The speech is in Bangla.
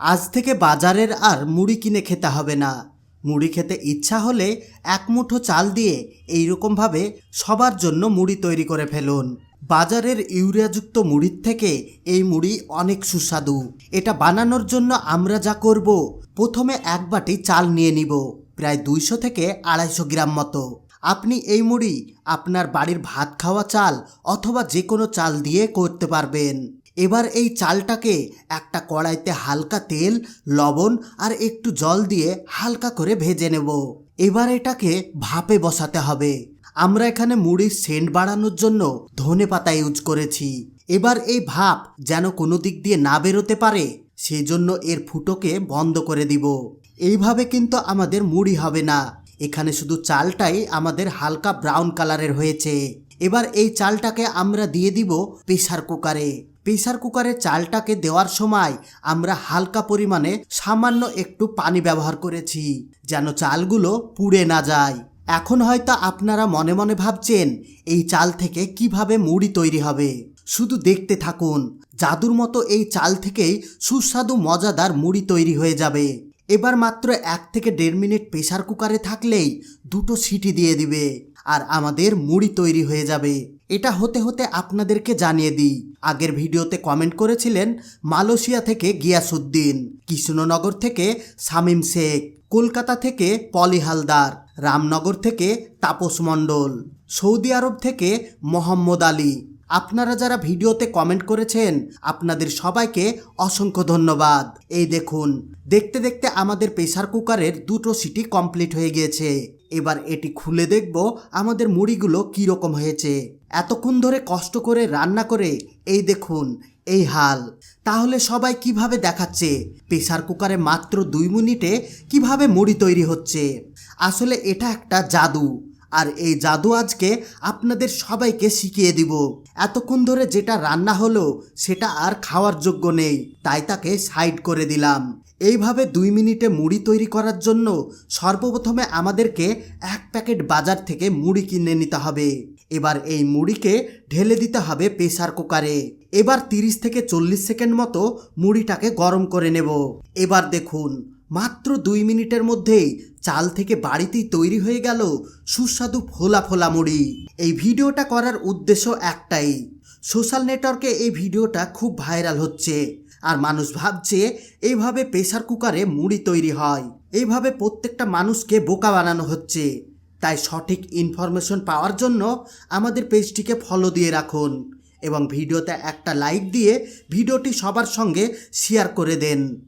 আজ থেকে বাজারের আর মুড়ি কিনে খেতে হবে না। মুড়ি খেতে ইচ্ছা হলে এক মুঠো চাল দিয়ে এইরকমভাবে সবার জন্য মুড়ি তৈরি করে ফেলুন। বাজারের ইউরিয়াযুক্ত মুড়ির থেকে এই মুড়ি অনেক সুস্বাদু। এটা বানানোর জন্য আমরা যা করব, প্রথমে এক বাটি চাল নিয়ে নিব, প্রায় দুইশো থেকে আড়াইশো গ্রাম মতো। আপনি এই মুড়ি আপনার বাড়ির ভাত খাওয়া চাল অথবা যে কোনো চাল দিয়ে করতে পারবেন। এবার এই চালটাকে একটা কড়াইতে হালকা তেল, লবণ আর একটু জল দিয়ে হালকা করে ভেজে নেব। এবার এটাকে ভাপে বসাতে হবে। আমরা এখানে মুড়ির সেন্ট বাড়ানোর জন্য ধনে পাতা ইউজ করেছি। এবার এই ভাপ যেন কোনো দিক দিয়ে না বেরোতে পারে সেই জন্য এর ফুটোকে বন্ধ করে দিব। এইভাবে কিন্তু আমাদের মুড়ি হবে না। এখানে শুধু চালটাই আমাদের হালকা ব্রাউন কালারের হয়েছে। এবার এই চালটাকে আমরা দিয়ে দিব প্রেসার কুকারে। প্রেসার কুকারে চালটাকে দেওয়ার সময় আমরা হালকা পরিমাণে সামান্য একটু পানি ব্যবহার করেছি, যেন চালগুলো পুড়ে না যায়। এখন হয়তো আপনারা মনে মনে ভাবছেন, এই চাল থেকে কীভাবে মুড়ি তৈরি হবে। শুধু দেখতে থাকুন, জাদুর মতো এই চাল থেকেই সুস্বাদু, মজাদার মুড়ি তৈরি হয়ে যাবে। এবার মাত্র এক থেকে দেড় মিনিট প্রেসার কুকারে থাকলেই দুটো সিটি দিয়ে দিবে। আর আমাদের মুড়ি তৈরি হয়ে যাবে। এটা হতে হতে আপনাদেরকে জানিয়ে দিই, আগের ভিডিওতে কমেন্ট করেছিলেন মালয়েশিয়া থেকে গিয়াসুদ্দিন কৃষ্ণনগর থেকে শামীম শেখ, কলকাতা থেকে পলি হালদার, রামনগর থেকে তাপস মণ্ডল, সৌদি আরব থেকে মোহাম্মদ আলী। আপনারা যারা ভিডিওতে কমেন্ট করেছেন, আপনাদের সবাইকে অসংখ্য ধন্যবাদ। এই দেখুন, দেখতে দেখতে আমাদের প্রেসার কুকারের দুটো সিটি কমপ্লিট হয়ে গিয়েছে। এবার এটি খুলে দেখব আমাদের মুড়িগুলো কীরকম হয়েছে। এতক্ষণ ধরে কষ্ট করে রান্না করে, এই দেখুন, এই হাল। তাহলে সবাই কীভাবে দেখাচ্ছে? প্রেসার কুকারে মাত্র দুই মিনিটে কীভাবে মুড়ি তৈরি হচ্ছে? আসলে এটা একটা জাদু। আর এই জাদু আজকে আপনাদের সবাইকে শিখিয়ে দিব। এতক্ষণ ধরে যেটা রান্না হলো, সেটা আর খাওয়ার যোগ্য নেই, তাই তাকে সাইড করে দিলাম। এইভাবে দুই মিনিটে মুড়ি তৈরি করার জন্য সর্বপ্রথমে আমাদেরকে এক প্যাকেট বাজার থেকে মুড়ি কিনে নিতে হবে। এবার এই মুড়িকে ঢেলে দিতে হবে প্রেসার কুকারে। এবার তিরিশ থেকে চল্লিশ সেকেন্ড মতো মুড়িটাকে গরম করে নেব। এবার দেখুন মাত্র দুই মিনিটের মধ্যেই চাল থেকে বাড়িতেই তৈরি হয়ে গেল সুস্বাদু ফোলা ফোলা মুড়ি। এই ভিডিওটা করার উদ্দেশ্য একটাই, সোশ্যাল নেটওয়ার্কে এই ভিডিওটা খুব ভাইরাল হচ্ছে আর মানুষ ভাবছে এইভাবে প্রেসার কুকারে মুড়ি তৈরি হয়। এইভাবে প্রত্যেকটা মানুষকে বোকা বানানো হচ্ছে। তাই সঠিক ইনফরমেশন পাওয়ার জন্য আমাদের পেজটিকে ফলো দিয়ে রাখুন এবং ভিডিওতে একটা লাইক দিয়ে ভিডিওটি সবার সঙ্গে শেয়ার করে দেন।